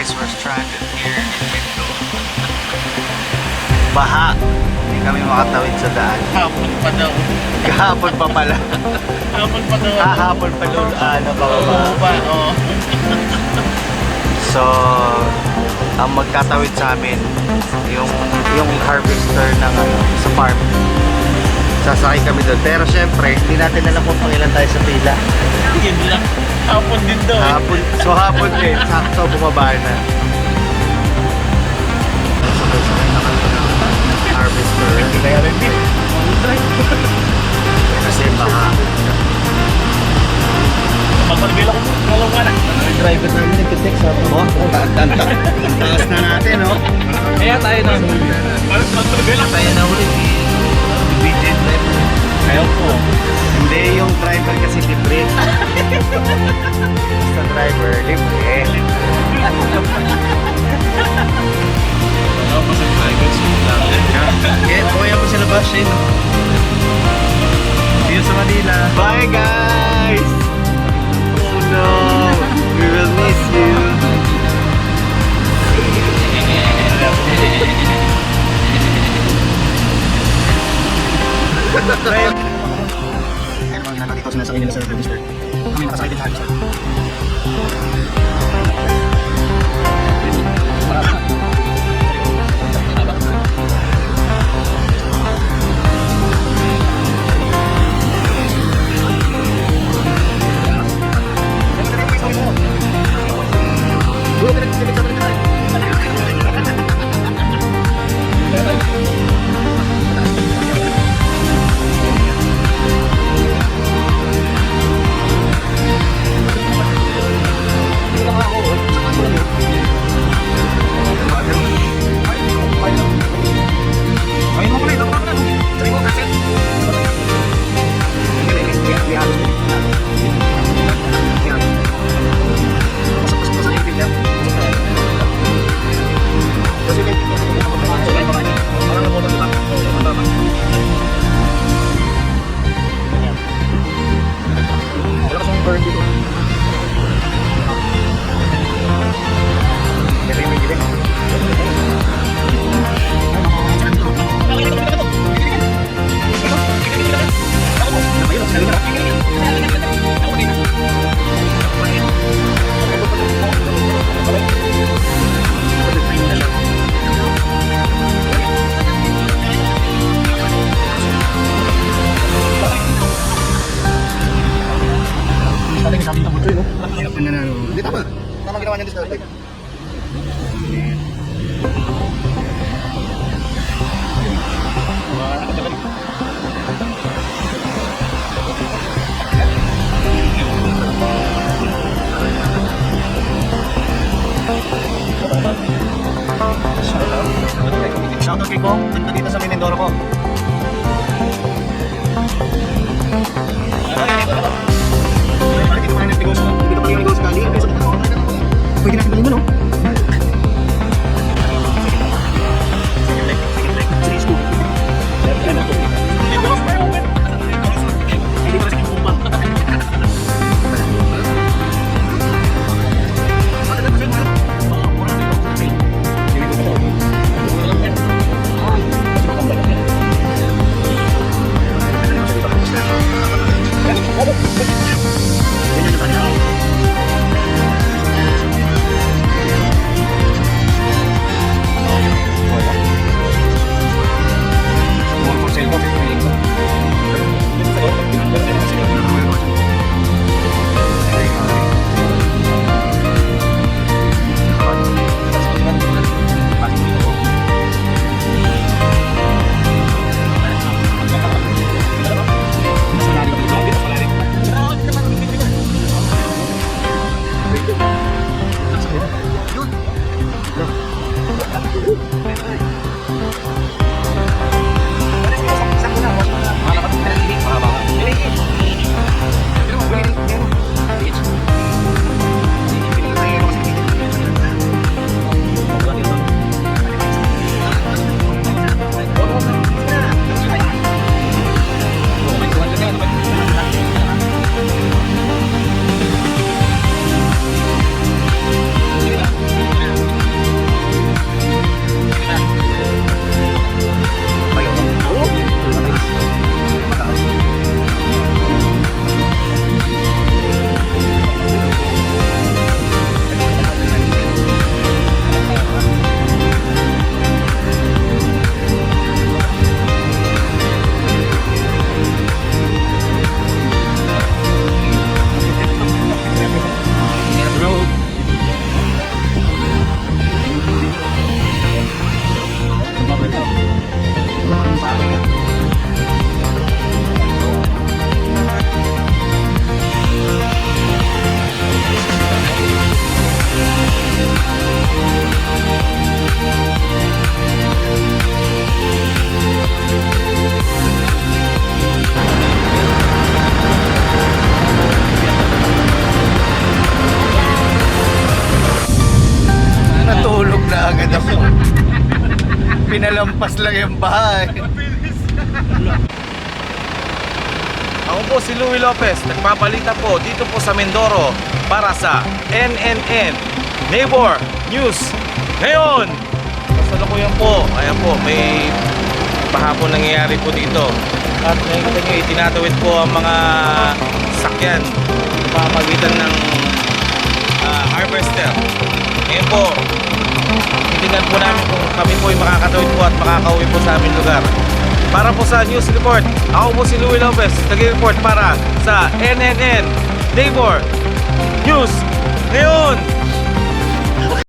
guys, we're stranded here in Mindoro. Baha. Hindi kami makatawid sa daan. Hapon pa daw. Kahapon pa pala. Hapon pa daw. Kahapon pa lul, ano, Oo pababa. ba? Oo. So, ang magtatawid sa amin, yung, yung harvester ng ano, sa farm. Sasakay kami doon. Pero syempre, hindi natin alam kung pangilan tayo sa pila. Yun lang. Hapon din daw. Hapon, so hapon din, sakto bumaba na. Sabay-sabay na kami ng harvester. Hindi kaya rin din. Kasi baka Magpalbila ko. Kalaw ka na. driver namin nagka-text sabi mo, ang taas na natin, no? Kaya tayo na. Magpalbila. Tayo na ulit. Ayaw po. Hindi, yung driver kasi libre. Basta driver, libre. Ako sa kanila sa register. Kami nakasakay din sa Register. Hindi tama. Tama ginawa niya discount. Shoutout kay Kong, nandito dito sa Minindoro ko. Pwede natin galing mo, no? Nilampas lang yung bahay. Ako po si Louie Lopez, nagpapalita po dito po sa Mindoro para sa NNN Neighbor News. Ngayon, kasalukuyan po, ayan po, may pahapon nangyayari po dito. At nakikita nyo, itinatawid po ang mga sakyan pamagitan ng ah, harvester. Ngayon po, titignan po namin kung kami po ay makakatawid po at makakauwi po sa aming lugar. Para po sa News Report, ako po si Louie Lopez, nag-report para sa NNN Neighbor News. Ngayon,